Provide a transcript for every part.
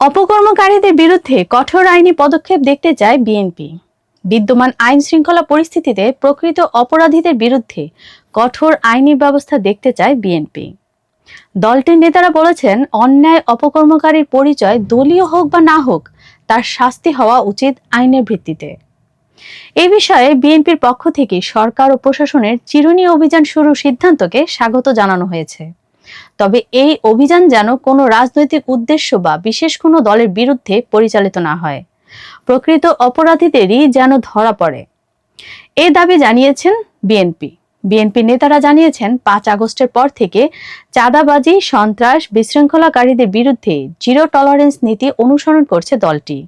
অপকর্মকারীদের বিরুদ্ধে কঠোর আইনি পদক্ষেপ দেখতে চায় বিএনপি। বিদ্যমান আইন শৃঙ্খলা পরিস্থিতিতে প্রকৃত অপরাধীদের বিরুদ্ধে কঠোর আইনি ব্যবস্থা দেখতে চায় বিএনপি। দলটির নেতারা বলেছেন, অন্যায় অপকর্মকারীর পরিচয় দলীয় হোক বা না হোক, তার শাস্তি হওয়া উচিত আইনের ভিত্তিতে। এ বিষয়ে বিএনপির পক্ষ থেকে সরকার ও প্রশাসনের চিরুনি অভিযান শুরু সিদ্ধান্তকে স্বাগত জানানো হয়েছে। তবে এই অভিযান যেন কোনো রাজনৈতিক উদ্দেশ্য বা বিশেষ কোনো দলের বিরুদ্ধে পরিচালিত না হয়। প্রকৃত অপরাধীদেরই যেন ধরা পড়ে। এ দাবি জানিয়েছেন বিএনপি। বিএনপি নেতারা জানিয়েছেন, পাঁচ আগস্টের পর থেকে চাঁদাবাজি, সন্ত্রাস, বিশৃঙ্খলাকারীদের বিরুদ্ধে জিরো টলারেন্স নীতি অনুসরণ করছে দলটি।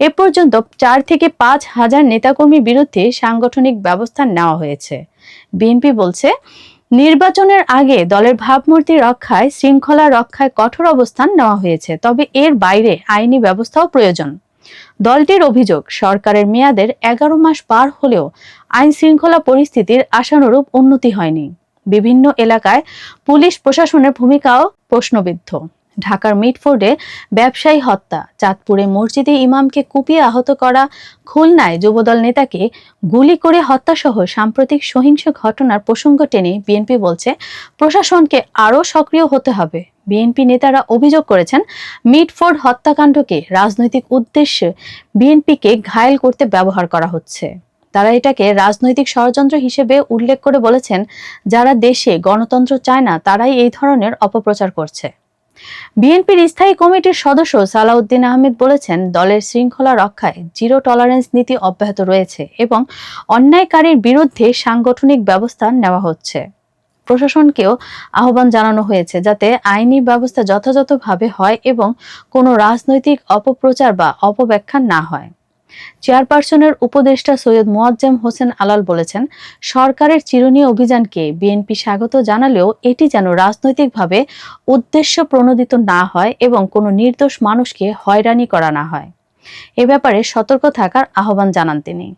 এ পর্যন্ত চার থেকে পাঁচ হাজার নেতাকর্মীর বিরুদ্ধে সাংগঠনিক ব্যবস্থা নেওয়া হয়েছে। বিএনপি বলছে নির্বাচনের আগে দলের ভাবমূর্তি রক্ষায়, শৃঙ্খলা রক্ষায় কঠোর অবস্থান নেওয়া হয়েছে, তবে এর বাইরে আইনি ব্যবস্থাও প্রয়োজন। দলটির অভিযোগ, সরকারের মেয়াদের এগারো মাস পার হলেও আইন শৃঙ্খলা পরিস্থিতির আশানুরূপ উন্নতি হয়নি। বিভিন্ন এলাকায় পুলিশ প্রশাসনের ভূমিকাও প্রশ্নবিদ্ধ। ঢাকার মিটফোর্ডে ব্যবসায়ী হত্যা, চাঁদপুরে মসজিদে ইমামকে কুপিয়ে আহত করা, খুলনায় যুবদল নেতাকে গুলি করে হত্যাসহ সাম্প্রতিক সহিংস ঘটনার প্রসঙ্গ টেনে বিএনপি বলছে, প্রশাসনকে আরও সক্রিয় হতে হবে। বিএনপি নেতারা অভিযোগ করেছেন, মিটফোর্ড হত্যাকাণ্ডকে রাজনৈতিক উদ্দেশ্যে বিএনপিকে ঘায়েল করতে ব্যবহার করা হচ্ছে। তারা এটাকে রাজনৈতিক ষড়যন্ত্র হিসেবে উল্লেখ করে বলেছেন, যারা দেশে গণতন্ত্র চায় না, তারাই এই ধরনের অপপ্রচার করছে। বিএনপির স্থায়ী কমিটির সদস্য সালাউদ্দিন আহমেদ বলেছেন, দলের শৃঙ্খলা রক্ষায় জিরো টলারেন্স নীতি অব্যাহত রয়েছে এবং অন্যায়কারীর বিরুদ্ধে সাংগঠনিক ব্যবস্থা নেওয়া হচ্ছে। প্রশাসনকেও আহ্বান জানানো হয়েছে যাতে আইনি ব্যবস্থা যথাযথভাবে হয় এবং কোনো রাজনৈতিক অপপ্রচার বা অপব্যাখ্যা না হয়। চেয়ারপারসনের উপদেষ্টা সৈয়দ মোয়াজ্জেম হোসেন আলাল বলেছেন, সরকারের চিরুনি অভিযানকে বিএনপি স্বাগত জানালেও এটি যেন রাজনৈতিকভাবে উদ্দেশ্য প্রণোদিত না হয় এবং কোনো নির্দোষ মানুষকে হয়রানি করা না হয়। এ ব্যাপারে সতর্ক থাকার আহ্বান জানান তিনি।